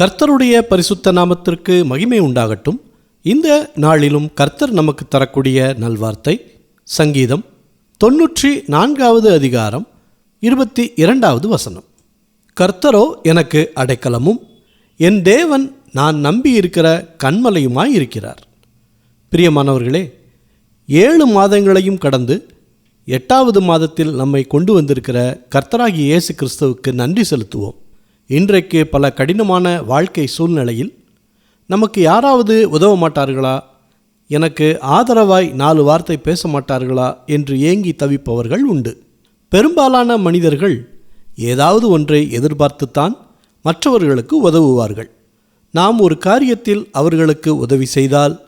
கர்த்தருடைய பரிசுத்த நாமத்திற்கு மகிமை உண்டாகட்டும். இந்த நாளிலும் கர்த்தர் நமக்கு தரக்கூடிய நல்வார்த்தை சங்கீதம் தொன்னூற்றி நான்காவது அதிகாரம் இருபத்தி இரண்டாவது வசனம். கர்த்தரோ எனக்கு அடைக்கலமும். என் தேவன் நான் நம்பியிருக்கிற கண்மலையுமாய் இருக்கிறார். பிரியமானவர்களே ஏழு மாதங்களையும் கடந்து எட்டாவது மாதத்தில் நம்மை கொண்டு வந்திருக்கிற கர்த்தராகி இயேசு கிறிஸ்துவுக்கு நன்றி செலுத்துவோம். இன்றைக்கு பல கடினமான வாழ்க்கை சூழ்நிலையில் நமக்கு யாராவது உதவ மாட்டார்களா? எனக்கு ஆதரவாய் நாலு வார்த்தை பேச மாட்டார்களா? என்று ஏங்கி தவிப்பவர்கள் உண்டு. பெரும்பாலான மனிதர்கள் ஏதாவது ஒன்றை எதிர்பார்த்துத்தான் மற்றவர்களுக்கு உதவுவார்கள். நாம் ஒரு காரியத்தில் அவர்களுக்கு உதவி செய்தால்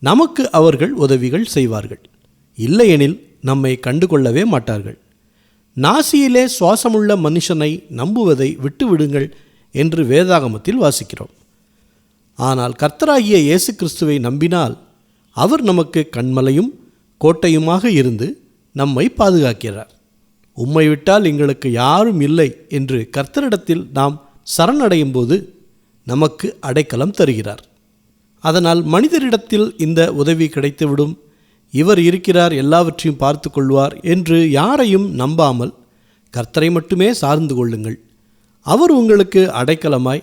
நமக்கு அவர்கள் உதவிகள் செய்வார்கள். இல்லையெனில் நம்மை கண்டுகொள்ளவே மாட்டார்கள். நாசியிலே சுவாசமுள்ள மனுஷனை நம்புவதை விட்டுவிடுங்கள் என்று வேதாகமத்தில் வாசிக்கிறோம். ஆனால் கர்த்தராகிய இயேசு கிறிஸ்துவை நம்பினால் அவர் நமக்கு கண்மலையும் கோட்டையுமாக இருந்து நம்மை பாதுகாக்கிறார். உம்மை விட்டால் எங்களுக்கு யாரும் இல்லை என்று கர்த்தரிடத்தில் நாம் சரணடையும் போது நமக்கு அடைக்கலம் தருகிறார். அதனால் மனிதரிடத்தில் இந்த உதவி கிடைத்துவிடும். இவர் இருக்கிறார் எல்லாவற்றையும் பார்த்து கொள்வார் என்று யாரையும் நம்பாமல் கர்த்தரை மட்டுமே சார்ந்து கொள்ளுங்கள். அவர் உங்களுக்கு அடைக்கலமாய்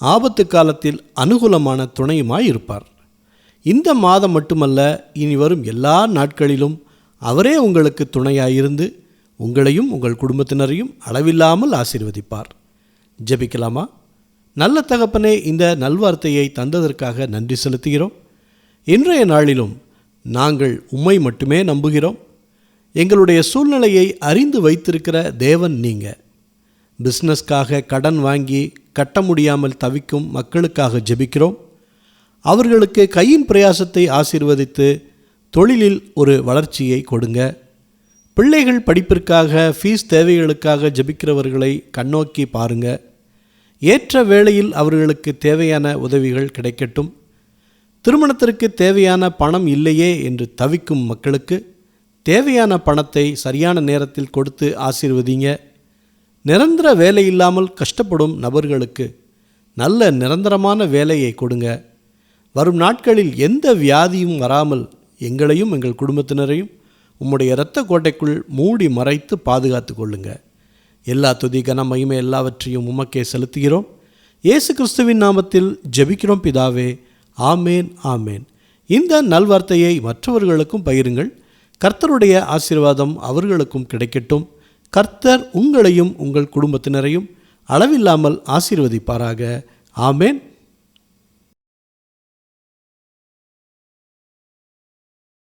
ஆபத்து காலத்தில் அனுகூலமான துணையுமாய் இருப்பார். இந்த மாதம் மட்டுமல்ல இனி வரும் எல்லா நாட்களிலும் அவரே உங்களுக்கு துணையாயிருந்து உங்களையும் உங்கள் குடும்பத்தினரையும் அளவில்லாமல் ஆசீர்வதிப்பார். ஜெபிக்கலாமா? நல்ல தகப்பனே இந்த நல்வார்த்தையை தந்ததற்காக நன்றி செலுத்துகிறோம். இன்றைய நாளிலும் நாங்கள் உம்மை மட்டுமே நம்புகிறோம். எங்களுடைய சூழ்நிலையை அறிந்து வைத்திருக்கிற தேவன் நீங்கள் பிஸ்னஸ்க்காக கடன் வாங்கி கட்ட முடியாமல் தவிக்கும் மக்களுக்காக ஜெபிக்கிறோம். அவர்களுக்கு கையின் பிரயாசத்தை ஆசீர்வதித்து தொழிலில் ஒரு வளர்ச்சியை கொடுங்க. பிள்ளைகள் படிப்பிற்காக ஃபீஸ் தேவைகளுக்காக ஜெபிக்கிறவர்களை கண்ணோக்கி பாருங்க. ஏற்ற வேளையில் அவர்களுக்கு தேவையான உதவிகள் கிடைக்கட்டும். திருமணத்திற்கு தேவையான பணம் இல்லையே என்று தவிக்கும் மக்களுக்கு தேவையான பணத்தை சரியான நேரத்தில் கொடுத்து ஆசீர்வதிங்க. நிரந்தர வேலை இல்லாமல் கஷ்டப்படும் நபர்களுக்கு நல்ல நிரந்தரமான வேலையை கொடுங்க. வரும் நாட்களில் எந்த வியாதியும் வராமல் எங்களையும் எங்கள் குடும்பத்தினரையும் உம்முடைய இரத்த கோட்டைக்குள் மூடி மறைத்து பாதுகாத்து கொள்ளுங்க. எல்லா துதி கன மகிமை எல்லாவற்றையும் உமக்கே செலுத்துகிறோம். இயேசு கிறிஸ்துவின் நாமத்தில் ஜெபிக்கிறோம் பிதாவே. ஆமேன் ஆமேன். இந்த நல்வார்த்தையை மற்றவர்களுக்கும் பகிருங்கள். கர்த்தருடைய ஆசீர்வாதம் அவர்களுக்கும் கிடைக்கட்டும். கர்த்தர் உங்களையும் உங்கள் குடும்பத்தினரையும் அளவில்லாமல் ஆசீர்வதிப்பாராக. ஆமேன்